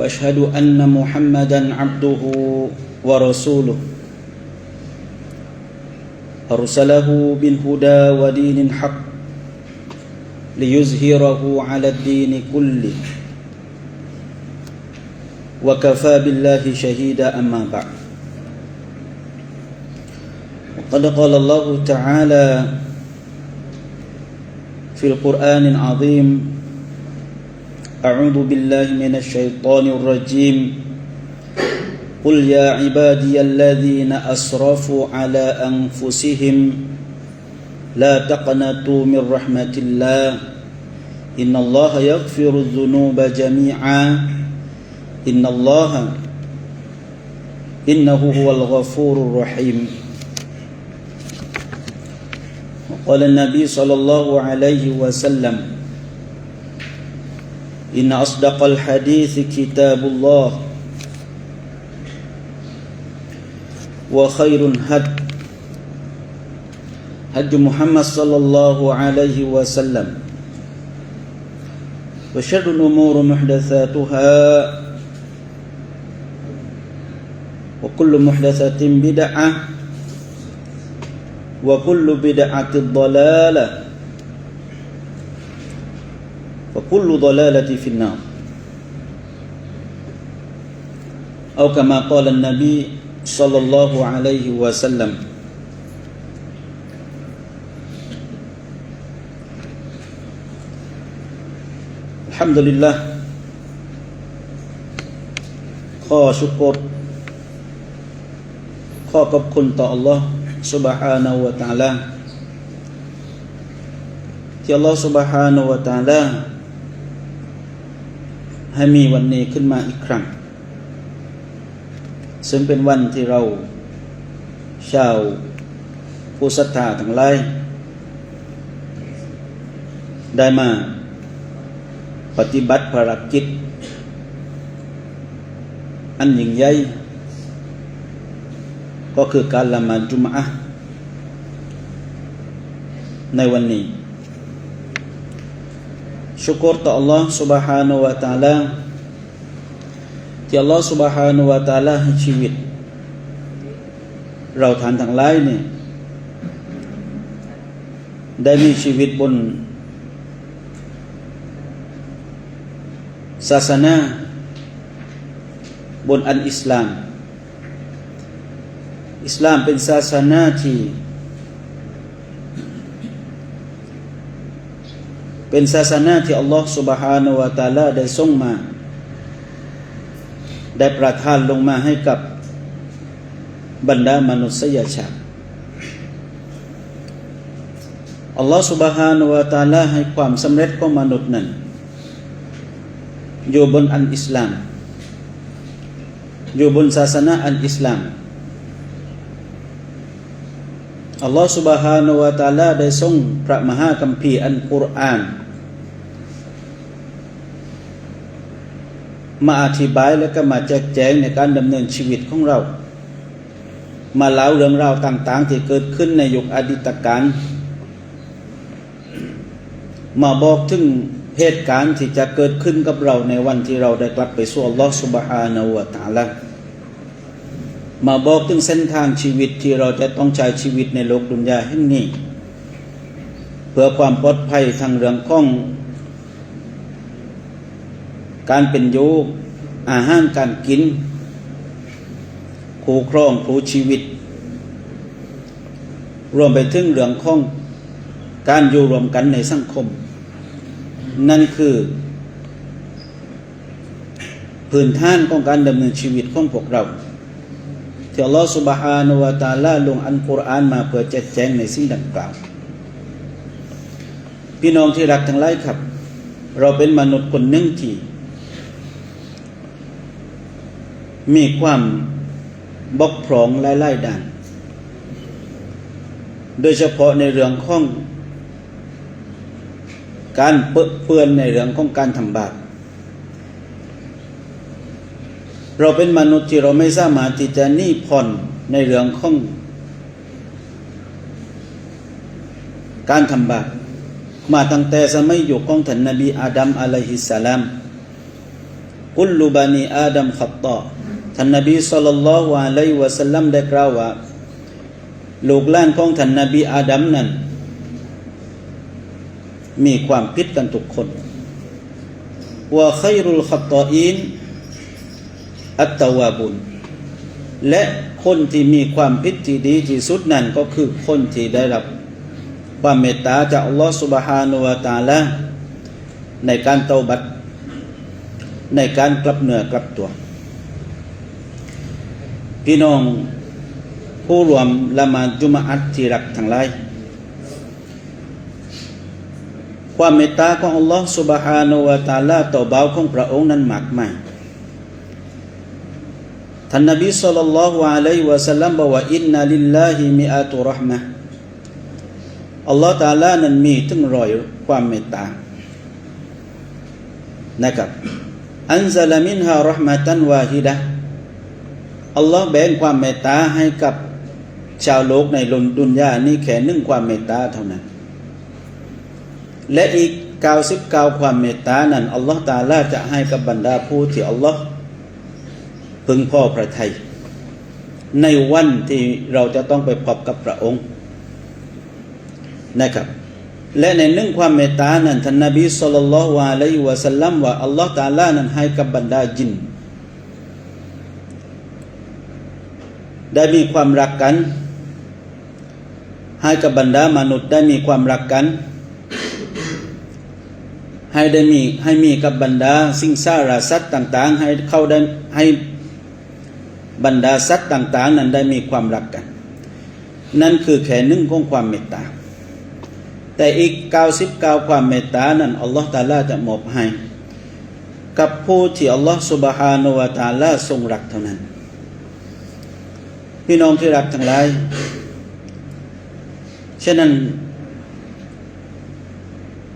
وأشهد أن محمدا عبده ورسوله. أرسله بالهدى ودين الحق ليظهره على الدين كله. وكفى بالله شهيدا أما بعد. وقد قال الله تعالى في القرآن العظيم أعوذ بالله من الشيطان الرجيم. قل يا عبادي الذين أسرفوا على أنفسهم لا تقنطوا من رحمة الله. إن الله يغفر الذنوب جميعا. إن الله إنه هو الغفور الرحيم. وقال النبي صلى الله عليه وسلم إن أصدق الحديث كتاب الله وخير الهد هد محمد صلى الله عليه وسلم وشر الأمور محدثاتها وكل محدثة بدعة وكل بدعة ضلالة وكل ضلالة في النار أو كما قال النبي صلى الله عليه وسلم الحمد لله ข้อชุกรข้อขอบคุณต่อ Allah سبحانه และ تعالى ที่ Allah سبحانه และ تعالى ให้มีวันนี้ขึ้นมาอีกครั้ง ซึ่งเป็นวันที่เราชาวผู้ศรัทธาทั้งหลายได้มาปฏิบัติภารกิจ อันยิ่งใหญ่ก็คือการละหมาดจุมอะในวันนี้ ชุกรต่อ Allah Subhanahu wa taala ที่ Allah Subhanahu wa taala ให้ชีวิต เราทานทั้งหลายเนี่ยได้มีชีวิตบน ศาสนา บนอันอิสลาม อิสลามเป็นศาสนาที่ เป็นศาสนาที่อัลลอฮฺ سبحانه และ تعالى ได้ส่งมา ได้ประทานลงมาให้กับบรรดามนุษยชาติอัลลอฮฺ سبحانه และ تعالى ให้ความสำเร็จของมนุษย์นั้น อยู่บนอันอิสลาม อยู่บนศาสนาอันอิสลาม อัลลอฮฺ سبحانه และ تعالى ได้ทรงพระมหาคัมภีร์อันกุรอาน มาอธิบายและก็มาแจกแจงในการดำเนินชีวิตของเรา มาเล่าเรื่องราวต่างๆ ที่เกิดขึ้นในยุคอดีตการมาบอกถึงเหตุการณ์ที่จะเกิดขึ้นกับเราในวันที่เราได้กลับไปสู่อัลลอฮฺสุบฮานาวะตาลมาบอกถึงเส้นทางชีวิตที่เราจะต้องใช้ชีวิตในโลกดุนยาแห่งนี้ เพื่อความปลอดภัยทางเรื่องของ การเป็นโยู่อาหารการกินครูครองครูชีวิต รวมไปถึงเรื่องข้องการอยู่รวมกันในสังคม นั่นคือ พื้นท่านของการดำเนินชีวิตของพวกเราที่อัลลอฮฺสุบฮานุวตาลาลงอันกุรอานมาเพื่อแจ้แจงในสิ่งดังกล่าว พี่น้องที่รักทั้งหลายครับ เราเป็นมนุษย์คนหนึ่งที่ มีความบกพร่องหลายๆด้าน โดยเฉพาะในเรื่องของการเปื้อนในเรื่องของการทำบาปเราเป็นมนุษย์ที่เราไม่สามารถที่จะหนี่ผ่อนในเรื่องของการทำบาปมาตั้งแต่สมัยอยู่ของท่านนบีอาดัมอะลัยฮิสสลามกุลลุบานีอาดัมขัตตา ท่านนบีสุลต่านละวะไลวะสัลลัมได้กล่าวว่าลูกหลานของท่านนบีอาดัมนั้น มีความผิดกันทุกคนว่าไครุลขัตออินอัตตวาบุญและคนที่มีความผิดที่ดีที่สุดนั่นก็คือคนที่ได้รับความเมตตาจากอัลลอฮฺสุบฮานุวะตาละในการเตาบัตในการกลับเนื้อกลับตัว พี่น้องผู้รวมละหมาดจุมอัตที่รักทั้งหลาย ความเมตตาของอัลลอฮ์ سبحانه และ تعالى ต่อบ่าวของพระองค์นั้นมากมายท่านนบีสัลลัลลอฮุอะลัยฮิวะสัลลัมบอกว่าอินนัลิลลาฮิมิอาตุรห์มะอัลลอฮ์ตาลานั้นมีถึงร้อยความเมตตานะครับอันซาลามินฮารห์มะตันวาฮิดะ อัลลอฮ์แบ่งความเมตตาให้กับชาวโลกในลนดุนยานี้แค่หนึ่งความเมตตาเท่านั้น และอีก 99 ความเมตตานั้นอัลลอฮ์ตาลาจะให้กับบรรดาผู้ที่อัลลอฮ์พึงพ่อพระทัยในวันที่เราจะต้องไปพบกับพระองค์นะครับ และในหนึ่งความเมตตานั้นท่านนบีสุลต่านละวะลัยวะสัลลัมว่าอัลลอฮ์ตาลานั้นให้กับบรรดาจิน ได้มีความรักกัน ให้กับบรรดามนุษย์ได้มีความรักกัน ให้ได้มีให้มีกับบรรดาสิ่งสาราสัตว์ต่าง ๆ ให้เข้าได้ให้บรรดาสัตว์ต่าง ๆ นั้นได้มีความรักกัน นั่นคือแค่หนึ่งของความเมตตา แต่อีก 99 ความเมตตานั้นอัลลอฮฺตาลาจะมอบให้ กับผู้ที่อัลลอฮฺสุบฮานุวาตาลาทรงรักเท่านั้น พี่น้องที่รักทั้งหลายฉะนั้น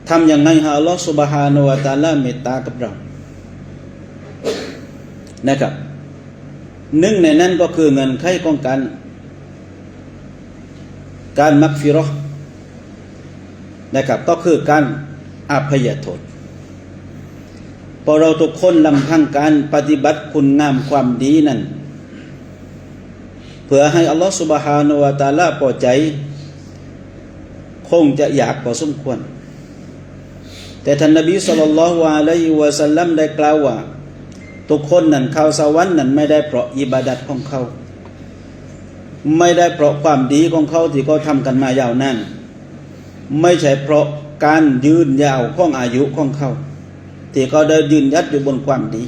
ทำอย่างไรฮะอัลลอฮฺสุบฮานวาตาลาเมตตากับเรา นะครับหนึ่งในนั้นก็คือเงินไขของการ การมักฟิรอนะครับ ก็คือการอภัยโทษพอเราทุกคนลำพังการปฏิบัติคุณงามความดีนั้น เพื่อให้อัลลอฮฺสุบฮานุวาตาลาพอใจ คงจะอยากพอสมควร แต่ท่านนบีสุลต่านละวะลัยวะสัลลัมได้กล่าวว่า ทุกคนนั้นเข้าสวรรค์นั้นไม่ได้เพราะอิบาดัตของเขา ไม่ได้เพราะความดีของเขาที่เขาทำกันมายาวนานไม่ใช่เพราะการยืนยาวของอายุของเขาที่เขาได้ยืนยัดอยู่บนความดี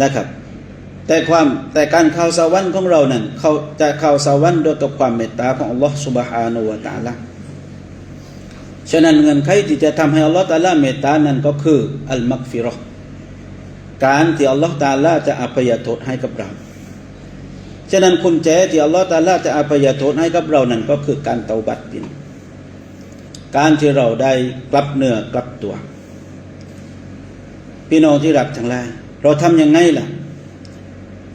นะครับ แต่ความแต่การเข้าสวรรค์ของเรานั้นเขาจะเข้าสวรรค์ด้วยกับความเมตตาของอัลลอฮฺ سبحانه และ تعالى ฉะนั้นเงินใครที่จะทำให้อัลลอฮฺตาลาเมตตานั้นก็คืออัลมักฟิรอการที่อัลลอฮฺตาลาจะอภัยโทษให้กับเรา ฉะนั้นคุณแจที่อัลลอฮฺตาลาจะอภัยโทษให้กับเรานั้นก็คือการเตาบัตปินการที่เราได้กลับเนื้อกลับตัว พี่น้องที่รักทั้งหลาย เราทำยังไงล่ะ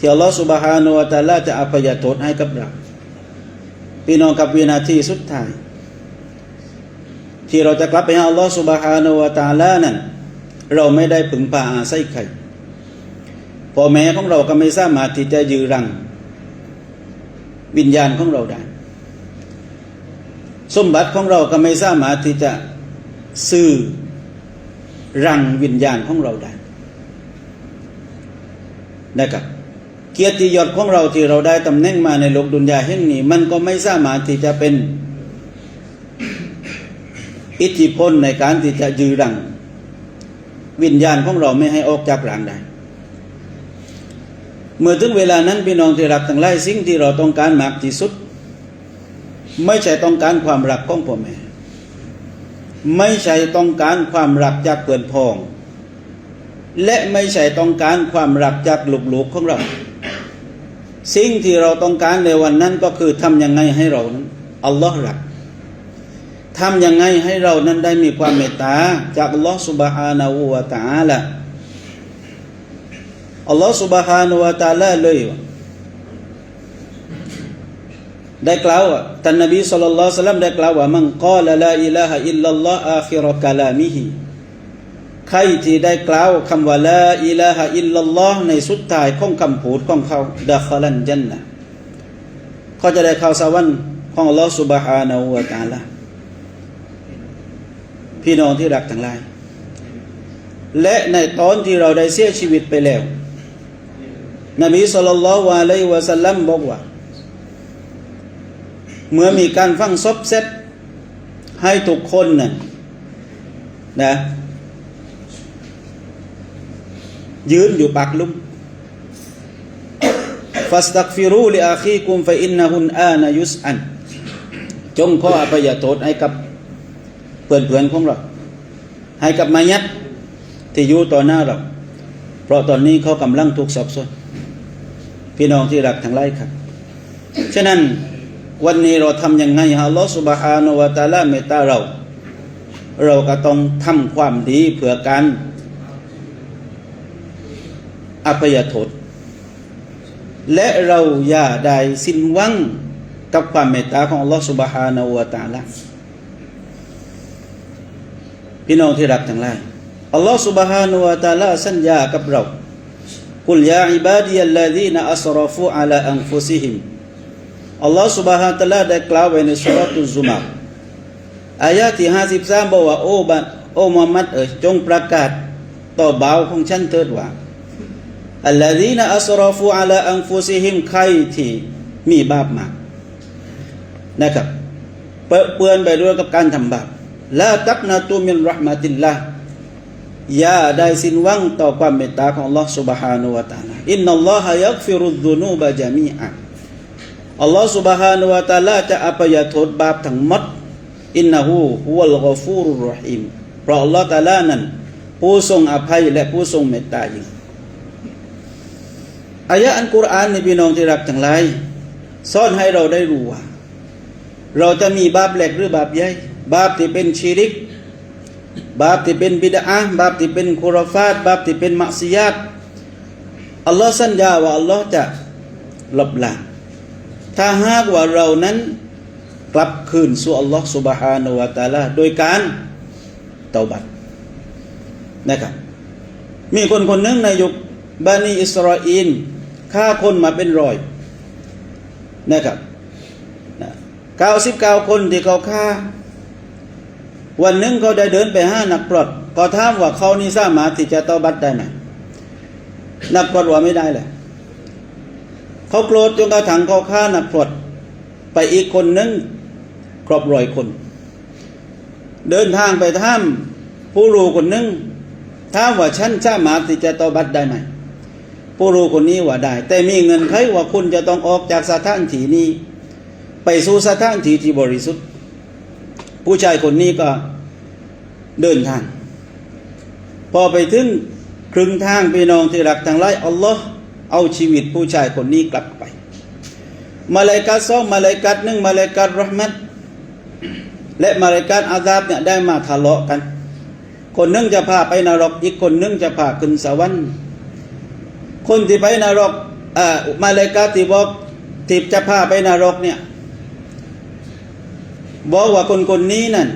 ที่อัลลอฮฺสุบฮานุวะตาลาจะอภัยโทษให้กับเราพี่น้องกับวินาทีสุดท้าย ที่เราจะกลับไปหาอัลลอฮฺสุบฮานุวะตาลานั้น เราไม่ได้พึ่งพาอาศัยใครพ่อแม่ของเราก็ไม่สามารถที่จะยืรัง วิญญาณของเราได้ สมบัติของเราก็ไม่สามารถที่จะซื้อรังวิญญาณของเราได้นะครับ เกียรติยศของเราที่เราได้ตำแหน่งมาในโลกดุนยาแห่งนี้ มันก็ไม่สามารถที่จะเป็นอิทธิพลในการที่จะยื้อรัง วิญญาณของเราไม่ให้ออกจากร่างได้เมื่อถึงเวลานั้นพี่น้องที่รักทั้งหลายสิ่งที่เราต้องการมากที่สุด ไม่ใช่ต้องการความรักของพ่อแม่ไม่ใช่ต้องการความรักจากเพื่อนพ้อง และไม่ใช่ต้องการความรักจากลูกๆของเรา สิ่งที่เราต้องการในวันนั้นก็คือทำยังไงให้เรานั้นอัลลอฮ์รักทำยังไงให้เรานั้นได้มีความเมตตาจากอัลลอฮ์ سبحانه และ تعالى อัลลอฮ์ سبحانه และ تعالى เลยได้กล่าวว่าท่านนบีสุลต่านได้กล่าวว่ามันกล่าวละอิลลาฮ์อิลลัลลอฮ์อัคิรกะลามิฮี ใครที่ได้กล่าวคำว่าละอิลาฮะอิลลัลลอฮ์ในสุดท้ายของคำพูดของเขาดะคลันจันนะเขาจะได้เข้าสวรรค์ของอัลลอฮ์สุบฮานาอูวะตาละพี่น้องที่รักทั้งหลาย และในตอนที่เราได้เสียชีวิตไปแล้ว นบีสุลต่านละวะเลยวะสัลลัมบอกว่า เมื่อมีการฟังซบเซ็ตให้ทุกคนน่ะนะ ยืนอยู่ปากลุ่มฟัสตักฟิรูลิอาคีกุมฟอินนะฮุนอานายุสอัน จงขออภัยโทษให้กับเพื่อนเพื่อนของเรา ให้กับมายัดที่อยู่ต่อหน้าเรา เพราะตอนนี้เขากำลังถูกสอบสวนพี่น้องที่รักทั้งหลายครับ ฉะนั้นวันนี้เราทำยังไงฮะลอสุบฮานวะตาลาเมตตาเรา เราก็ต้องทำความดีเพื่อการ อภัยโทษ และเราอย่าได้สิ้นหวังกับความเมตตาของอัลลอฮฺสุบฮานาอูวะตาลาพี่น้องที่รักทั้งหลายอัลลอฮฺสุบฮานาอูวะตาลาสัญญากับเรากุลยาอิบาดียัลลาดีนอัสรฟูอัลาอันฟุซิฮิมอัลลอฮฺสุบฮานะตะลาได้กล่าวไว้ในสุรตุซุมัรอายะที่ห้าสิบสามบอกว่าโอ้บัดโอ้มุฮัมมัดเอ๋ยจงประกาศต่อบ่าวของฉันเถิดว่า อัลลอฮีนอัสรฟูอัลาอันฟุซิฮิมใครที่มีบาปมากนะครับเปื้อนไปด้วยกับการทำบาปลาตักนาตูมินรหมะติลลาอย่าได้สิ้นหวังต่อความเมตตาของ Allah Subhanahu wa taala อินนัลลอฮะยักฟิรุดดุนูบะจามีอะอัลลอฮ์ Subhanahu wa taala จะอภัยโทษบาปทั้งหมดอินนะฮูฮุวัลกอฟูรุรรหีมเพราะอัลลอตาลานั้นผู้ทรงอภัยและผู้ทรงเมตตายิ่ง อายะอันกุรอานในพี่น้องที่รักทั้งหลายซ่อนให้เราได้รู้ว่า เราจะมีบาปเล็กหรือบาปใหญ่บาปที่เป็นชีริก บาปที่เป็นบิดาบาปที่เป็นคุรฟาตบาปที่เป็นมักซียาตอัลลอฮ์สัญญาว่าอัลลอฮ์จะลบหลังถ้าหากว่าเรานั้นกลับคืนสู่อัลลอฮ์สุบฮานาวะตาลาโดยการเตาบัตนะครับ มีคนคนหนึ่งในยุคบานีอิสราเอล ฆ่าคนมาเป็นร้อยนะครับเก้าสิบเก้าคนที่เขาฆ่า วันหนึ่งเขาได้เดินไปห้านักปลดก็ถามว่าเขานี่สามารถที่จะตาบัตได้ไหมนักปลดว่าไม่ได้เลยเขาโกรธจนกระทั่งเขาฆ่านักปลดไปอีกคนนึงครบร้อยคน เดินทางไปถ้ำผู้รู้คนนึงถามว่าฉันสามารถที่จะตอบัตได้ไหม ผู้รู้คนนี้ว่าได้ แต่มีเงินไขว่าคุณจะต้องออกจากสถานที่นี้ ไปสู่สถานที่ที่บริสุทธิ์ ผู้ชายคนนี้ก็เดินทาง พอไปถึงครึ่งทางพี่น้องที่รักทางไลอัลลอฮ์เอาชีวิตผู้ชายคนนี้กลับไป มาเลกัดสองมาเลกัดหนึ่งมาเลกัดรหมัดและมาเลกัดอาซาบเนี่ยได้มาทะเลาะกัน คนหนึงจะพาไปนรกอีกคนหนึงจะพาขึ้นสวรรค์ คนที่ไปนรกอ่ามาเลกัดที่บอกที่จะพาไปนรกเนี่ยบอกว่าคนคนนี้นั่น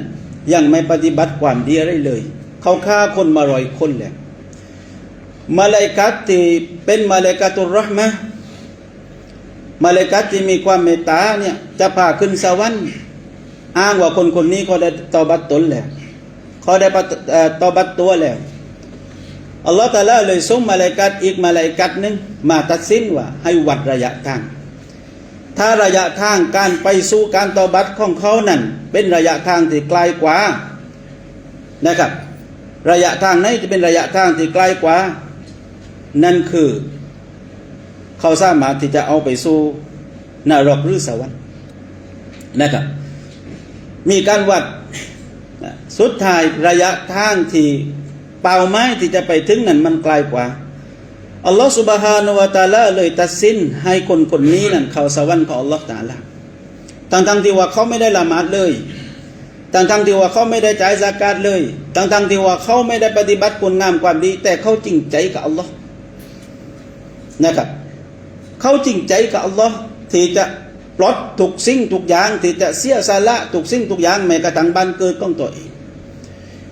ยังไม่ปฏิบัติความดีอะไรเลย เขาฆ่าคนมาร้อยคนแล้วมาเลกัดที่เป็นมาเลกัตุรห์มะมาเลกัดที่มีความเมตตาเนี่ยจะพาขึ้นสวรรค์อ้างว่าคนคนนี้เขาได้ตอบัตตนแล้วเขาได้ตอบัตตัวแล้ว อัลลอฮฺตาลาเลยส่งมาเลกัดอีกมาเลกัดหนึ่งมาตัดสินว่าให้วัดระยะทาง ถ้าระยะทางการไปสู่การตอบัตของเขานั้นเป็นระยะทางที่ไกลกว่านะครับ ระยะทางไหนจะเป็นระยะทางที่ไกลกว่า นั่นคือเขาสามารถที่จะเอาไปสู่นรกหรือสวรรค์นะครับ มีการวัดสุดท้ายระยะทางที่ เป้าหมายที่จะไปถึงนั้นมันไกลกว่าอัลลอฮฺสุบฮานวะตาลาเลยตัดสินให้คนคนนี้นั้นเข้าสวรรค์ของอัลลอฮฺตาลาทั้งๆที่ว่าเขาไม่ได้ละหมาดเลยทั้งๆที่ว่าเขาไม่ได้จ่ายซากาตเลยทั้งๆที่ว่าเขาไม่ได้ปฏิบัติคุณงามความดี แต่เขาจริงใจกับอัลลอฮ์นะครับเขาจริงใจกับอัลลอฮ์ที่จะปลดทุกสิ่งทุกอย่างที่จะเสียสละทุกสิ่งทุกอย่างแม้กระทั่งบ้านเกิดของตัวเอง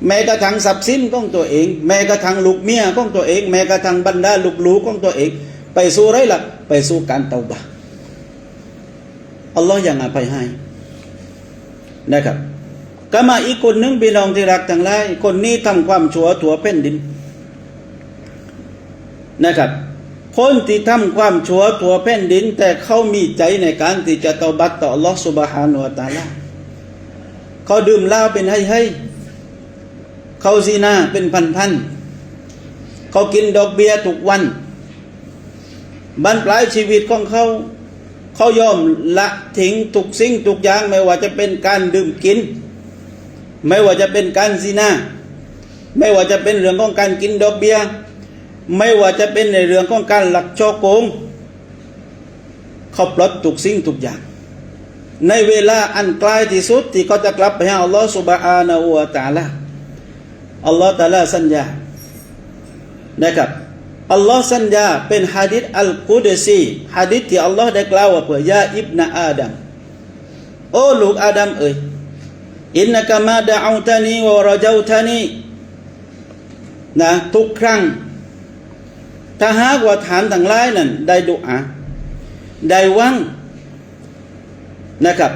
แม้กระทั่งทรัพย์สินของตัวเอง แม้กระทั่งลูกเมียของตัวเอง แม้กระทั่งบรรดาลูกหลูของตัวเอง ไปสู่ไรล่ะ ไปสู่การเตาบะอัลลอฮ์ยังอภัยให้นะครับก็มาอีกคนหนึ่งพี่น้องที่รักทั้งหลายคนนี้ทำความชั่วถั่วแผ่นดินนะครับคนที่ทำความชั่วถั่วแผ่นดิน แต่เขามีใจในการที่จะเตาบัตต่ออัลลอฮ์สุบฮานุวะตาลาเขาดื่มเหล้าเป็นให้ให้ เขาซีนาเป็นพันพันๆเขากินดอกเบี้ยทุกวันบรรปลายชีวิตของเขา เขายอมละทิ้งทุกสิ่งทุกอย่างไม่ว่าจะเป็นการดื่มกิน ไม่ว่าจะเป็นการซีนาไม่ว่าจะเป็นเรื่องของการกินดอกเบี้ยไม่ว่าจะเป็นในเรื่องของการหลักช่อโกง เขาปลดทุกสิ่งทุกอย่าง ในเวลาอันใกล้ที่สุดที่เขาจะกลับไปหาอัลลอฮฺสุบฮานาอูตาลา อัลลอฮฺตะลาสัญญา นะครับ อัลลอฮ์สัญญาเป็นฮะดิษอัลกุดซีฮะดิษที่อัลลอฮ์ได้กล่าวว่าเพื่อยาอิบนาอาดัม โอ้ลูกอาดัมเอ๋ย อินนักมาดะอูตานีวะรเจาตานีนะทุกครั้ง ถ้าหากว่าฐานทั้งหลายนั้น ได้ดุอาได้วังนะครับ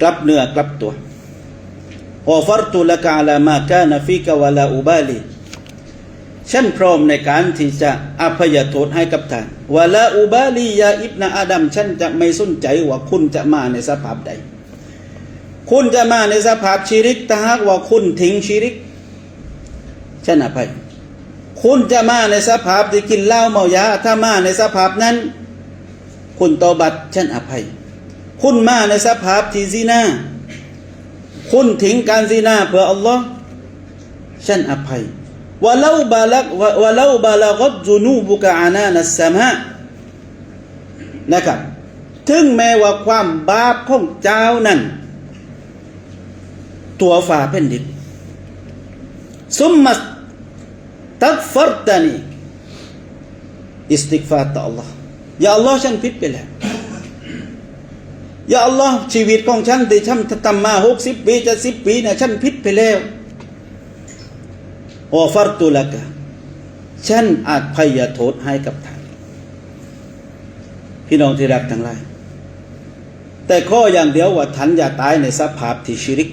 กลับเนื้อกลับตัว วอฟัรตุลกาลามากานฟิกวะลาอุบาลีฉันพร้อมในการที่จะอภัยโทษให้กับท่านวาลาอุบาลียาอิบนาอาดัมฉันจะไม่สนใจว่าคุณจะมาในสภาพใด คุณจะมาในสภาพชีริกถ้าหากว่าคุณทิ้งชีริกฉันอภัย คุณจะมาในสภาพที่กินเหล้าเมายาถ้ามาในสภาพนั้น คุณตอบัตฉันอภัย คุณมาในสภาพที่ซีน่า คุณทิ้งการซีนาเพื่ออัลลอฮ์ฉันอภัยวะลาบาลักวะลาบาลักจุนูบุกะอานานัสมะนะครับ ถึงแม้ว่าความบาปของเจ้านั้น ตัวฝ่าแผ่นดินซุมมัสตักฟัรตานีอิสติกฟาต่อ Allah อย่า Allah ฉันผิดไปแล้ว อย่าอัลลอฮ์ชีวิตของฉันที่ฉันทำมาหกสิบปีจะสิบปีเนี่ยฉันผิดไปแล้วโอฟัรตุละกะฉันอาจพยโทษให้กับท่านพี่น้องที่รักทั้งหลายแต่ข้ออย่างเดียวว่าท่านอย่าตายในสภาพที่ชิริก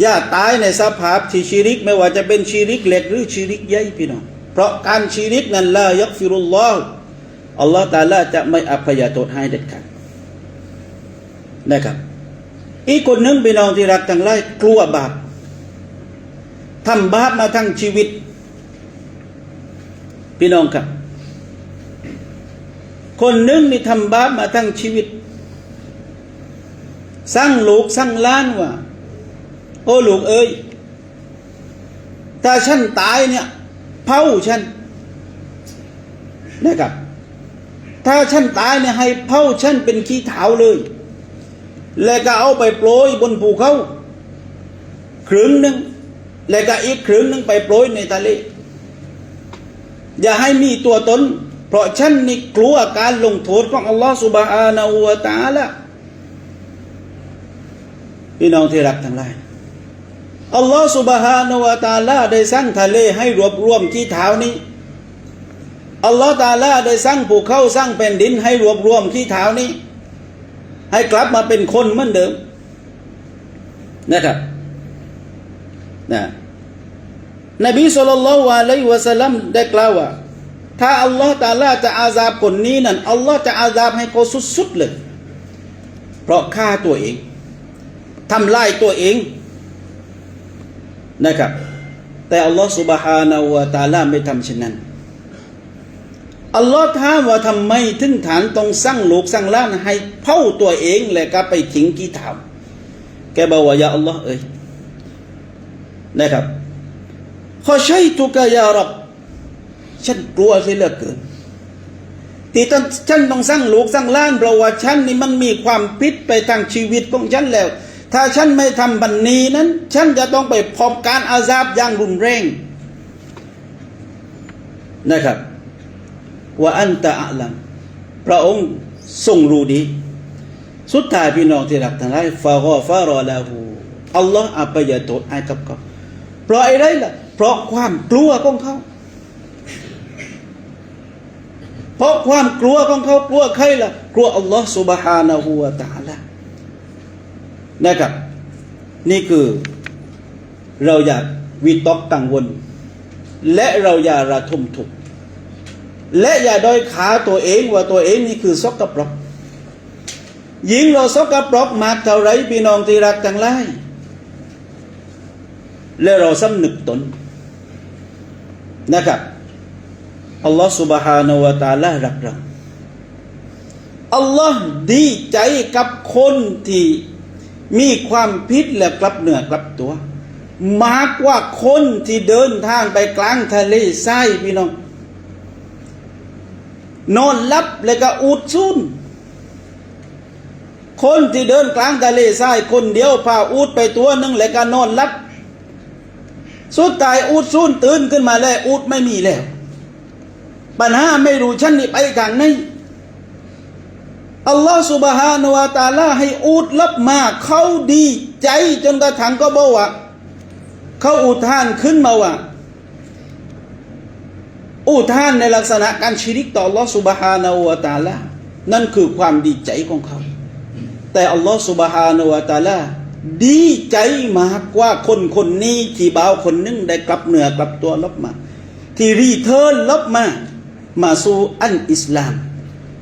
อย่าตายในสภาพที่ชิริก ไม่ว่าจะเป็นชิริกเล็กหรือชิริกใหญ่พี่น้องเพราะการชิริกนั้นละยักฟิรุลลอฮ์อัลลอฮ์ตาลาจะไม่อภัยโทษให้เด็ดขาด นะครับ อีกคนหนึ่งพี่น้องที่รักทั้งหลายกลัวบาปทำบาปมาทั้งชีวิต พี่น้องครับ คนหนึ่งนี่ทำบาปมาทั้งชีวิต สร้างลูกสร้างล้านว่า โอ้ลูกเอ้ยถ้าฉันตายเนี่ยเผาฉันนะครับ ถ้าฉันตายเนี่ยให้เผาฉันเป็นขี้เถาเลย แล้วก็เอาไปโปรยบนภูเขาครึ่งหนึ่งแล้วก็อีกครึ่งหนึ่งไปโปรยในทะเลอย่าให้มีตัวตน เพราะฉันนี่กลัวการลงโทษของอัลลอฮฺสุบฮานาอูตาละพี่น้องที่รักทั้งหลายอัลลอฮฺสุบฮานาอูวตาละได้สร้างทะเลให้รวบรวมที่เท้านี้ อัลลอฮฺตาลาได้สร้างภูเขาสร้างแผ่นดินให้รวบรวมที่เท้านี้ ให้กลับมาเป็นคนเหมือนเดิมนะครับนะนบีสุลต่านละอะลัยวะสัลลัมได้กล่าวว่า ถ้าอัลลอฮฺตาลาจะอาซาบคนนี้นั่นอัลลอฮฺจะอาซาบให้เขาสุดๆเลย เพราะฆ่าตัวเองทำลายตัวเองนะครับ แต่อัลลอฮฺสุบฮานาวะตาลาไม่ทำเช่นนั้น อัลลอฮ์ถามว่าทำไมถึงฐานต้องสร้างลูกสร้างล้านให้เผาตัวเองและก็ไปทิ้งกี่ถามแกบอกว่ายาอัลลอฮ์เอ้ยนะครับขอใช้ทุกยารับฉันกลัวเสียเหลือเกินที่ต้องฉันต้องสร้างลูกสร้างล้านเพราะว่าฉันนี่มันมีความผิดไปทางชีวิตของฉันแล้ว ถ้าฉันไม่ทำบันนี้นั้น ฉันจะต้องไปพบการอาซาบอย่างรุนแรงนะครับ ว่าอันตะอัลัมพระองค์ทรงรู้ดี สุดท้ายพี่น้องที่รักทั้งหลายฟาโกฟารอลาหูอัลลอฮ์อภัยโทษให้กับเขาเพราะอะไรล่ะ เพราะความกลัวของเขา เพราะความกลัวของเขากลัวใครล่ะ กลัวอัลลอฮ์สุบฮานะฮูวะตาละนะครับ นี่คือเราอยากวิตกกังวล และเราอย่าระทมทุก และอย่าด้อยขาตัวเองว่าตัวเองนี่คือสกปรกยิ่งเราสกปรกมากเท่าไรพี่น้องที่รักทั้งหลายและเราสำนึกตนนะครับ อัลลอฮ์ سبحانه และ تعالى รักเรา อัลลอฮ์ดีใจกับคนที่มีความพิษและกลับเหนือกลับตัว มากกว่าคนที่เดินทางไปกลางทะเลทรายพี่น้อง นอนลับแล้วก็อุดซุนคนที่เดินกลางทะเลทรายคนเดียวพาอูดไปตัวหนึงแล้วก็นอนลับ สุดท้ายอูดซุนตื่นขึ้นมาแล้วอูดไม่มีแล้ว ปัญหาไม่รู้ฉันนี่ไปทางไหนอัลลอฮฺสุบฮานวะตาลาให้อูดลับมาเขาดีใจจนกระทั่งก็บอกว่าเขาอุทานขึ้นมาว่า อุท่านในลักษณะการชิริกต่ออัลลอฮฺสุบฮานาวะตาลานั่นคือความดีใจของเขา แต่อัลลอฮฺสุบฮานาวะตาลาดีใจมากกว่าคนคนนี้ที่บ่าวคนหนึงได้กลับเหนือกลับตัวลบมา ที่รีเทิร์นลบมา มาสู่อันอิสลาม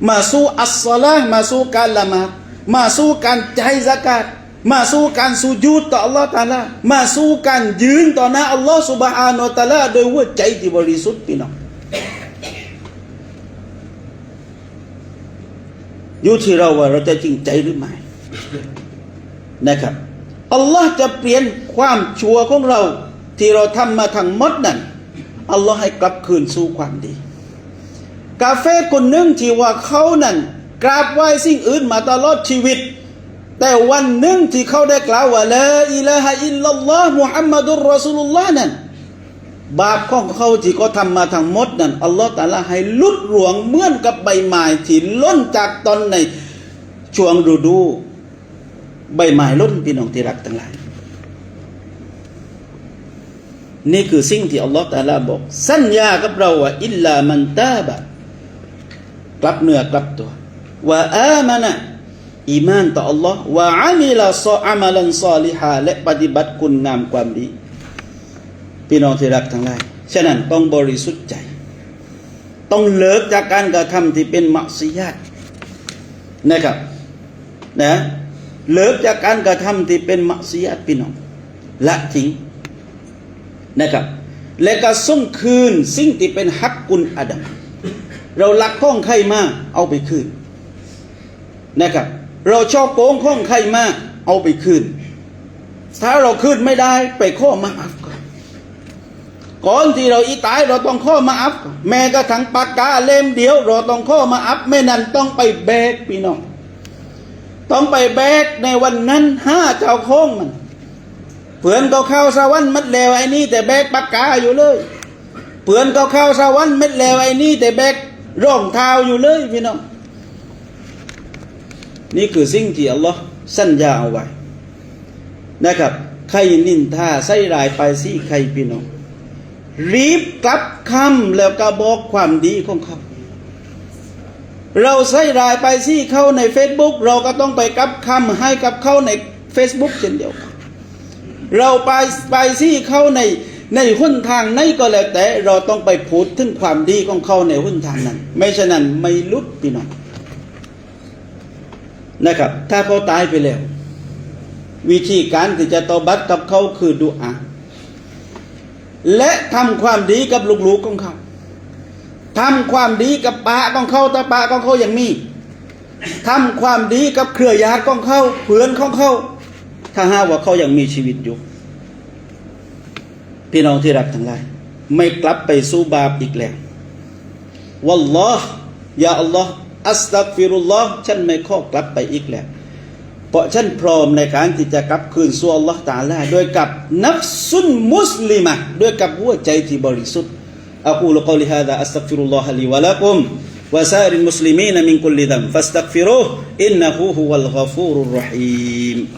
มาสู่อัสซาลามาสู่การละหมาดมาสู่การจ่ายซะกาตมาสู่การสุญูดต่ออัลลอฮ์ตาลามาสู่การยืนต่อหน้าอัลลอฮ์สุบฮานาอัลตาลาโดยหัวใจที่บริสุทธิ์พี่น้อง อยู่ที่เราว่าเราจะจริงใจหรือไม่นะครับอัลลอฮ์จะเปลี่ยนความชั่วของเรา ที่เราทำมาทั้งหมดนั้นอัลลอฮ์ให้กลับคืนสู่ความดี กาเฟ่คนหนึ่งที่ว่าเขานั่นกราบไหว้สิ่งอื่นมาตลอดชีวิต แต่วันหนึ่งที่เขาได้กล่าวว่าละอิลาฮะอิลลัลลอฮ์มุฮัมมัดุลรอสูลุลลอฮ์นั่น บาปของเขาที่เขาทำมาทั้งหมดนั่นอัลลอฮ์ตาลาให้ลุดหลวงเหมือนกับใบไม้ที่ล้นจากตอนในช่วงฤดู ใบไม้ล้นพี่น้องที่รักทั้งหลาย นี่คือสิ่งที่อัลลอฮ์ตาลาบอก สัญญากับเราว่าอิลลามันตาบะกลับเนื้อกลับตัวว่าอามานะอีมานต่อ Allah ว่าอามิลาซออามัลันซอลิฮาและปฏิบัติคุณงามความดี พี่น้องที่รักทั้งหลายฉะนั้นต้องบริสุทธิ์ใจ ต้องเลิกจากการกระทำที่เป็นมักซิยัตนะครับนะเลิกจากการกระทำที่เป็นมักซิยัตพี่น้องละทิ้งนะครับ และก็ส่งคืนสิ่งที่เป็นฮักกุลอาดัมเราลักข้องใครมาเอาไปคืนนะครับ เราชอบโกงข้องใครมาเอาไปคืนถ้าเราคืนไม่ได้ไปข้อมาอัฟ ก่อนที่เราอีตายเราต้องข้อมาอัฟก่อนแม้กระทั่งปากกาเล่มเดียว เราต้องข้อมาอัฟไม่นั้นต้องไปแบกพี่น้อง ต้องไปแบกในวันนั้นห้าเจ้าโค้งมันเผื่อนเขาเข้าสวรรค์มัดแล้วไอ้นี่แต่แบกปากกาอยู่เลยเผื่อนเขาเข้าสวรรค์ม็ดแล้วไอ้นี่แต่แบกรองเท้าอยู่เลยพี่น้องนี่คือสิ่งที่อัลลอฮ์สัญญาเอาไว้นะครับใครนินทาใส่รายไปสิใครพี่น้อง รีบกลับคำแล้วก็บอกความดีของเขา เราใส่รายไปสิเข้าใน Facebook เราก็ต้องไปกลับคำให้กับเขาใน Facebook เช่นเดียวกัน เราไปไปสิเข้าในในหุ้นทางไหนก็แล้วแต่เราต้องไปพูดถึงความดีของเขาในหุ้นทางนั้น ไม่ฉะนั้นไม่ลุดพี่น้องนะครับ ถ้าเขาตายไปแล้ว วิธีการที่จะตอบัตกับเขาคือดูอา และทำความดีกับลูกๆของเขาทำความดีกับปะของเขาตาปะของเขาอย่างมีทำความดีกับเครือญาติของเขาเพื่อนของเขาถ้าหาว่าเขายังมีชีวิตอยู่ พี่น้องที่รักทั้งหลายไม่กลับไปสู่บาปอีกแล้ววัลลอฮ์ยาอัลลอฮ์อัสตักฟิรุลลอฮ์ฉันไม่ข้อกลับไปอีกแล้ว ราะฉันพร้อมในการที่จะกลับคืนสู่อัลลอฮ์ตาลาด้วยกับนัฟซุนมุสลิมะด้วยกับหัวใจที่บริสุทธิ์ أقول قولي هذا أستغفر الله لي ولكم وسائر المسلمين من كل ذنب فاستغفروه إنه هو الغفور الرحيم